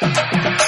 Música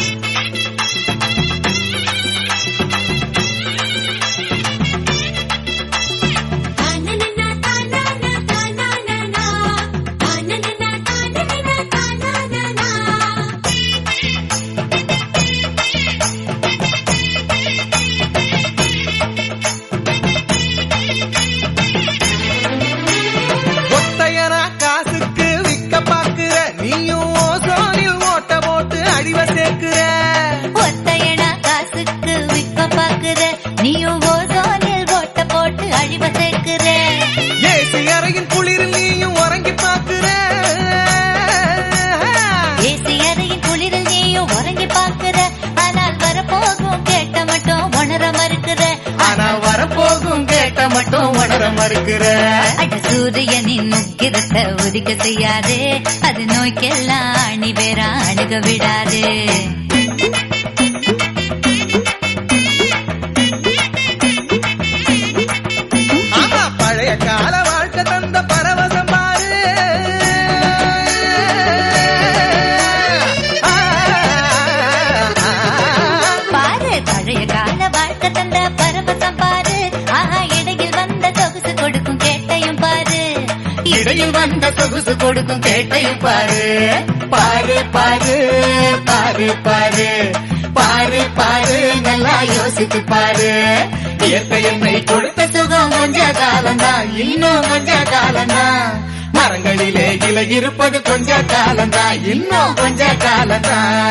சேர்க்கிற ஒத்தையடா காசுக்கு விற்க பாக்குற நீயும் ஓசோனில் ஓட்ட போட்டு அழிவ சேர்க்கிற. ஏசி அறையின் குளிரில் நீயும் உறங்கி பாக்குற ஏசி அறையின் குளிரில் நீயும் உறங்கி பாக்குற ஆனால் வரப்போகும் கேட்ட மட்டும் உணர மறுக்கிற. ஆனா வரப்போகும் கேட்ட மட்டும் உணர மறுக்கிற. சூரியனின் முக்கிரத்தை உதிக்க செய்யாதே. அது நோய்க்கெல்லாம் அணி வேற அணுக விடாதே. கால வாழ்க்கை தந்த பரவசம் பாரு. ஆஹா இடையில் வந்த சொகுசு கொடுக்கும் கேட்டையும் பாரு. இடையில் வந்த சொகுசு கொடுக்கும் கேட்டையும் பாரு. பாரு பாரு பாரு பாரு. பாரு பாரு நல்லா யோசித்து பாரு. இயற்கை என்னை கொடுத்த சுகம் கொஞ்ச காலம்தான். இன்னும் கொஞ்ச காலம்தான். மரங்களிலே இலை இருப்பது கொஞ்ச காலம்தான். இன்னும் கொஞ்ச காலம்தான்.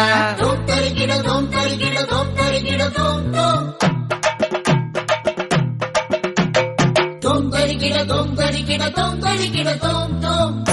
దొంగరికిడ దొంగరికిడ దొంగరికిడ దొంగ దొంగ